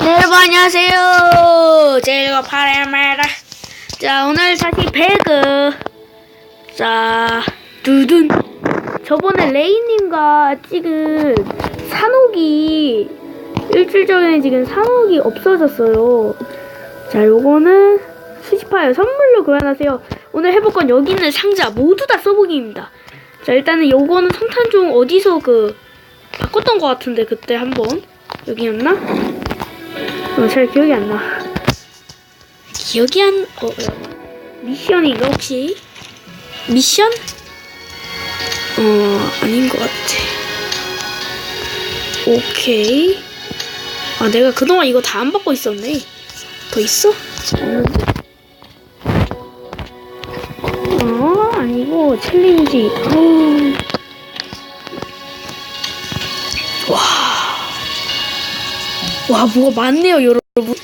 네, 여러분 안녕하세요. 제가 파라마라. 자, 오늘 다시 배그. 자, 두둔. 저번에 레이님과 찍은 산옥이 일주일 전에 지금 산옥이 없어졌어요. 자, 요거는 수집하여 선물로 교환하세요. 오늘 해볼 건 여기 있는 상자 모두 다 써보기입니다. 자, 일단은 요거는 성탄 중 어디서 그 바꿨던 것 같은데 그때 한번 여기였나? 어, 잘 기억이 안 나. 기억이 안, 어, 어, 미션인가, 혹시? 미션? 어, 아닌 것 같아. 오케이. 아, 내가 그동안 이거 다 안 받고 있었네. 더 있어? 없는데. 어, 아니고, 챌린지. 어. 와, 뭐가 많네요, 여러분.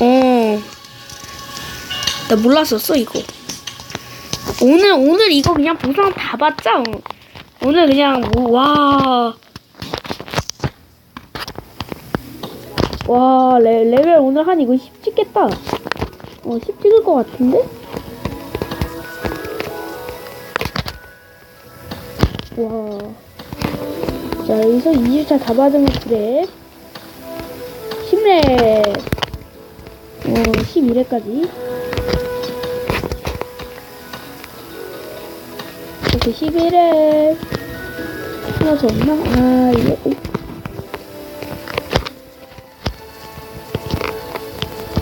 어. 나 몰랐었어, 이거. 오늘, 오늘 이거 그냥 보상 다. 어. 오늘 그냥, 뭐, 와. 와, 레, 레벨 오늘 한 이거 10 찍겠다. 어, 10 찍을 것 같은데? 와. 자, 여기서 2주차 다 받으면 그래. 10렙. 어, 12렙까지. 이렇게 11렙. 하나 더 없나? 아, 이거. 오.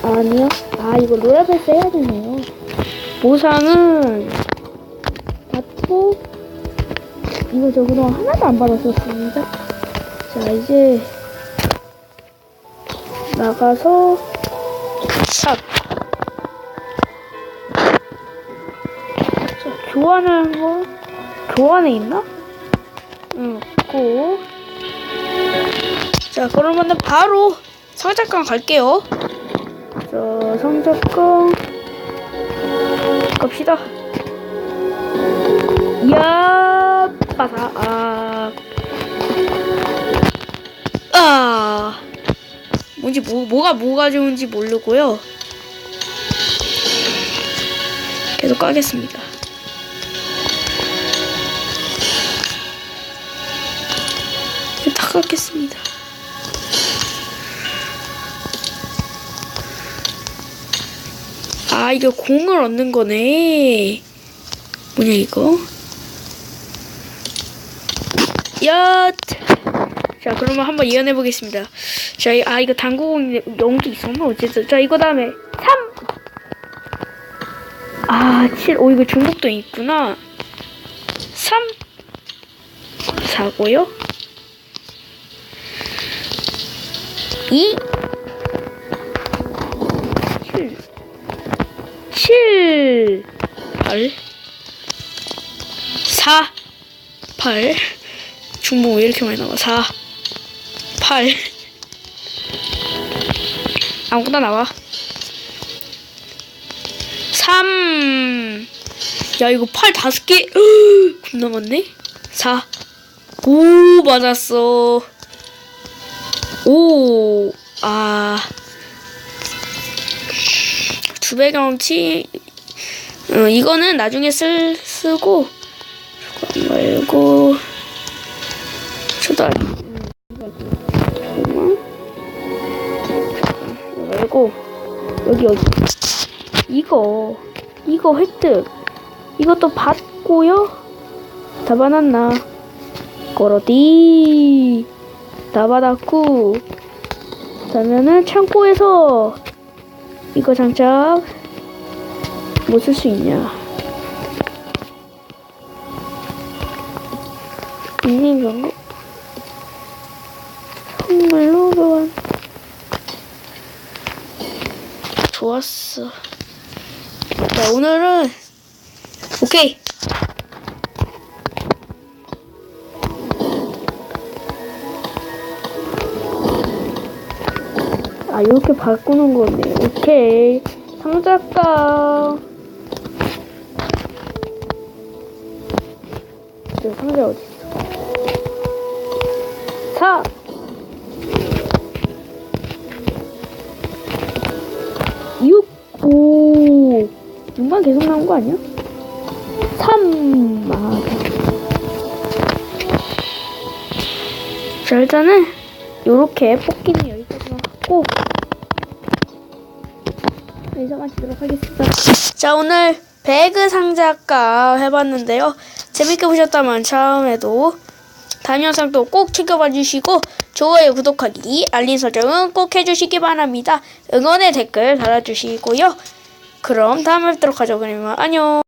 아니요. 아, 이거 로얄패스 해야 되네요. 보상은 받고, 이거 저 그동안 하나도 안 받았었습니다. 자, 이제 나가서 샵. 자, 교환하는 거 교환에 있나? 응, 있고. 자, 그러면은 바로 상자권 갈게요. 자, 상자권 갑시다. 야, 빠사, 아, 아, 뭔지 뭐 뭐가 뭐가 좋은지 모르고요. 계속 까겠습니다. 다 깎겠습니다. 아, 이거 공을 얻는 거네. 뭐냐, 이거? 야! 자, 그러면 한번 예언해 보겠습니다. 자, 이- 아, 이거 당구공 연기 있었나? 어쨌든. 자, 이거 다음에 3! 아, 7. 오, 이거 중국도 있구나. 3. 4고요. 2. 7. 7. 8. 4. 8. 중복 왜 이렇게 많이 나와? 4. 8. 아무거나 나와. 3. 야, 이거 8 다섯 개. 겁나 많네. 4. 오, 맞았어. 오, 아. 두 배 경치. 어, 이거는 나중에 쓸, 쓰고. 말고. 초달. 말고. 여기, 여기. 이거. 이거 획득. 이것도 받고요. 다 받았나? 거러디. 다 받았고. 그러면은 창고에서 이거 장착 뭐 쓸 수 있냐? 닉네임 광고 선물로 교환 좋았어. 자 오늘은 오케이. 아 이렇게 바꾸는 거네. 오케이. 상자가. 저 상자 어디 있어? 4 6만 계속 나온 거 아니야? 3. 아, 자, 일단은 요렇게 뽑기는 여기까지만 하고 여기서 마치도록 하겠습니다. 자, 오늘 배그 상자가 해봤는데요. 재밌게 보셨다면 처음에도 다음 영상도 꼭 챙겨봐 주시고 좋아요, 구독하기, 알림 설정은 꼭 해주시기 바랍니다. 응원의 댓글 달아주시고요. 그럼 다음에 뵙도록 하죠. 그러면 안녕.